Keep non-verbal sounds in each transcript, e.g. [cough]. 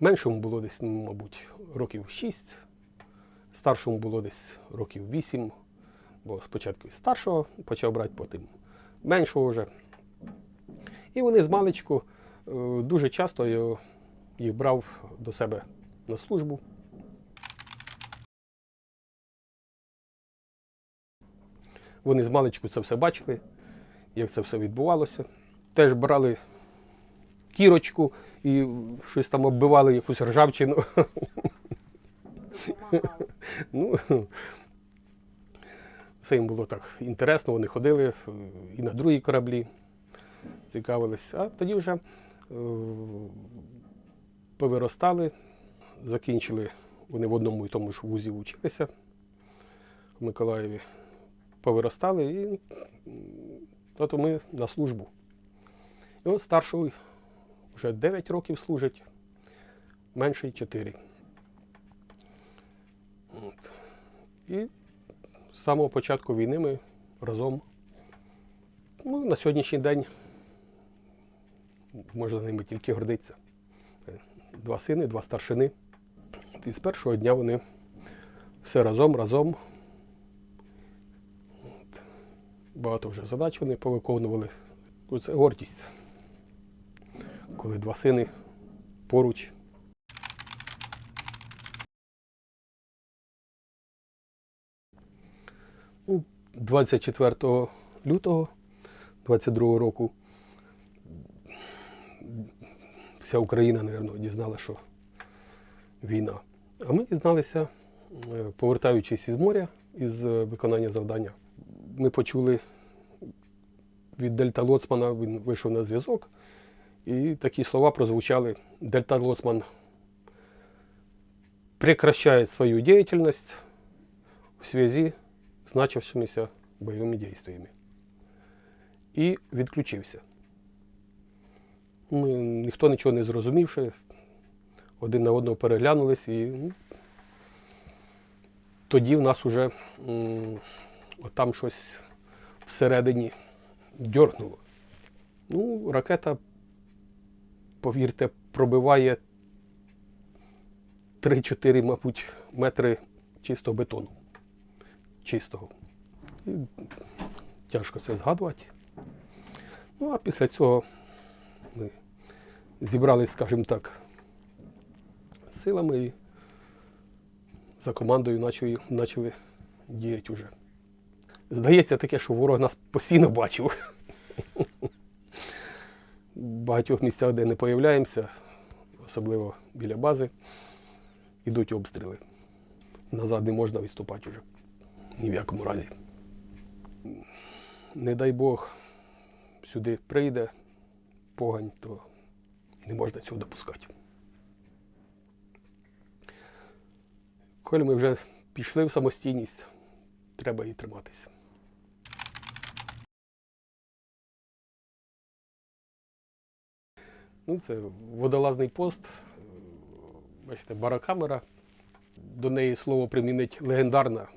Меншому було десь, мабуть, років 6, старшому було десь років 8, бо спочатку із старшого почав брати, потім меншого вже. І вони з маличку е, дуже часто їх брав до себе на службу. Вони з маличку це все бачили, як це все відбувалося. Теж брали кірочку і щось там оббивали якусь ржавчину. [laughs] [laughs] Ну, все їм було так інтересно, вони ходили е, і на другі кораблі, цікавились. А тоді вже е, повиростали, закінчили, вони в одному і тому ж вузі вчилися в Миколаєві. Повиростали і от ми на службу. І от старший вже 9 років служить, менший 4. От. І з самого початку війни ми разом. Ну, на сьогоднішній день можна ними тільки гордитися. Два сини, два старшини. І з першого дня вони все разом, разом. От. Багато вже задач вони повиконували. Ну, Це гордість коли два сини поруч. 24 лютого 22 року вся Україна, мабуть, дізнала, що війна. А ми дізналися, е, повертаючись із моря, із е, виконання завдання, ми почули від Дельта Лоцмана, він вийшов на зв'язок. И такие слова прозвучали. Дельта Лоцман прекращает свою деятельность в связи з начавшимися бойовими дійствами. І відключився. Ми, ніхто нічого не зрозумівши, один на одного переглянулись і ну, тоді в нас вже м, там щось всередині дьорнуло. Ну, ракета повірте, пробиває 3-4, мабуть, метри чистого бетону. Чистого. І тяжко це згадувати. Ну, а після цього ми зібрались, скажімо так, силами і за командою почали, почали діяти вже. Здається таке, що ворог нас постійно бачив в багатьох місцях, де не появляємося, особливо біля бази, йдуть обстріли. Назад не можна відступати вже. Ні в якому разі. Не дай Бог сюди прийде погань, то не можна цього допускати. Коли ми вже пішли в самостійність, треба її триматися. Ну, це водолазний пост. Бачите, барокамера. До неї слово примінить легендарна.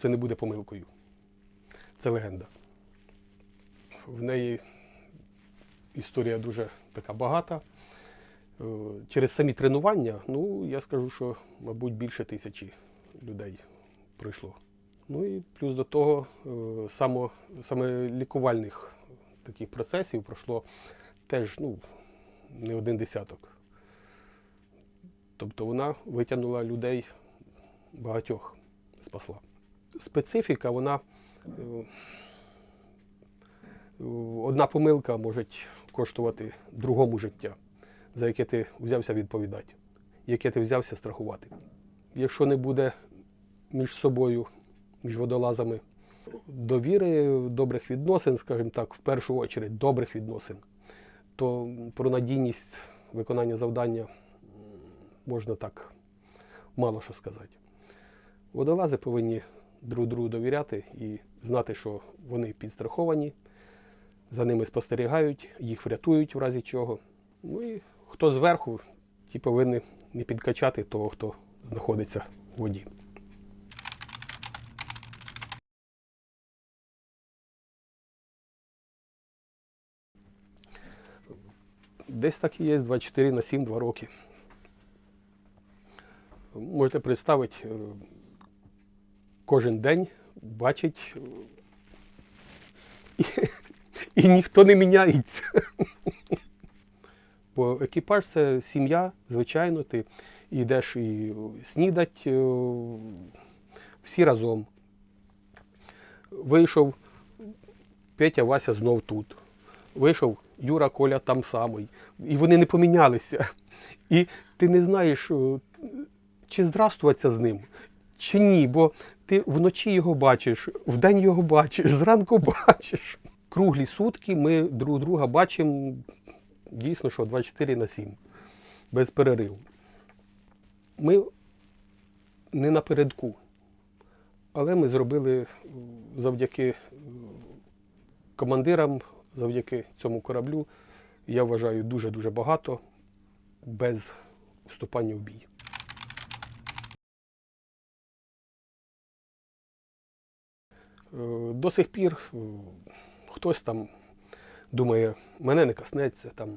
Це не буде помилкою. Це легенда. В неї історія дуже така багата. Е, Через самі тренування, ну, я скажу, що, мабуть, більше тисячі людей пройшло. Ну і плюс до того, е, само, саме лікувальних таких процесів пройшло теж ну, не один десяток. Тобто вона витягнула людей багатьох спасла. Специфіка, вона е, е, одна помилка може коштувати другому життя, за яке ти взявся відповідати, яке ти взявся страхувати. Якщо не буде між собою, між водолазами довіри, добрих відносин, скажімо так, в першу чергу добрих відносин, то про надійність виконання завдання можна так мало що сказати. Водолази повинні друг другу довіряти і знати, що вони підстраховані, за ними спостерігають, їх врятують в разі чого. Ну і хто зверху, ті повинні не підкачати того, хто знаходиться в воді. Десь так і є 24 на 7, 2 роки. Можете представити, е, кожен день бачить, і, і ніхто не міняється. Бо екіпаж це сім'я, звичайно, ти йдеш і снідать е, всі разом. Вийшов Петя, Вася знов тут. Вийшов Юра, Коля там самий. І вони не помінялися. І ти не знаєш, е, чи здравствуватися з ним, чи ні, бо ти вночі його бачиш, вдень його бачиш, зранку [laughs] бачиш. Круглі сутки ми друг друга бачимо дійсно, що 24 на 7, без перериву. Ми не напередку, але ми зробили завдяки е, командирам, завдяки цьому кораблю, я вважаю, дуже-дуже багато без вступання в бій. До сих пір е, хтось там думає, мене не коснеться. Там.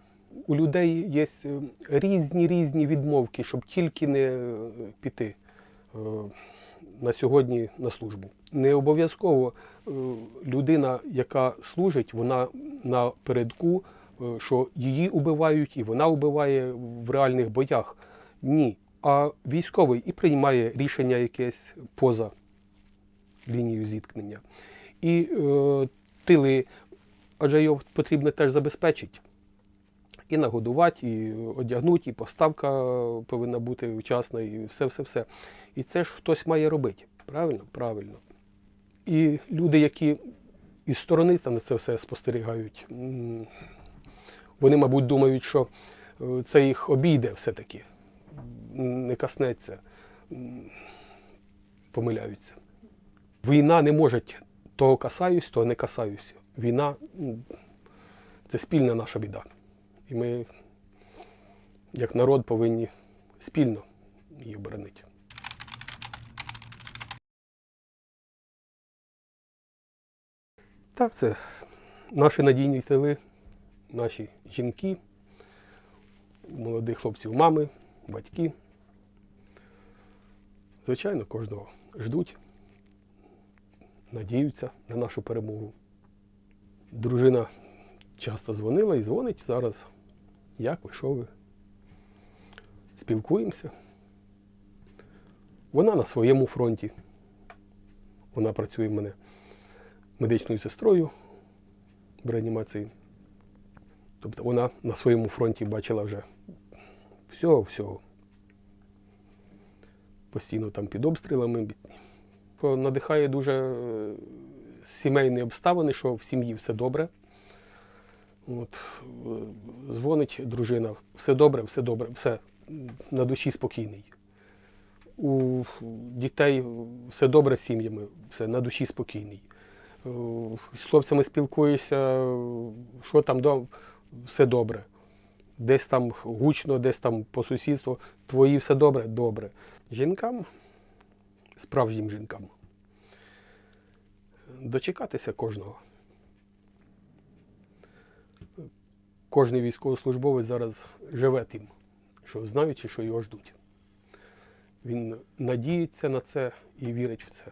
У людей є е, різні різні відмовки, щоб тільки не е, піти е, на сьогодні на службу. Не обов'язково е, людина, яка служить, вона напередку, е, що її убивають і вона вбиває в реальних боях. Ні. А військовий і приймає рішення якесь поза лінією зіткнення. І е, тили, адже його потрібно теж забезпечити. І нагодувати, і одягнути, і поставка повинна бути вчасна, і все-все-все. І це ж хтось має робити. Правильно? Правильно. І люди, які із сторони там це все спостерігають, вони, мабуть, думають, що е, це їх обійде все-таки, не коснеться, помиляються. Війна не може того касаюсь, того не касаюсь. Війна це спільна наша біда. І ми, як народ, повинні спільно її оборонити. Так, це наші надійні тили, наші жінки, молодих хлопців, мами, батьки. Звичайно, кожного ждуть, надіються на нашу перемогу. Дружина часто дзвонила і дзвонить зараз. Як ви, що ви? Спілкуємося. Вона на своєму фронті. Вона працює в мене медичною сестрою в реанімації. Тобто вона на своєму фронті бачила вже всього, всього. Постійно там під обстрілами. Надихає дуже е, сімейні обставини, що в сім'ї все добре. От, е, дзвонить дружина, все добре, все добре, все на душі спокійний. У дітей все добре з сім'ями, все на душі спокійний. Е, З хлопцями спілкуюся, що там все добре. Десь там гучно, десь там по сусідству. Твої все добре? Добре. Жінкам, справжнім жінкам, дочекатися кожного. Кожний військовослужбовець зараз живе тим, що знаючи, що його ждуть. Він надіється на це і вірить в це.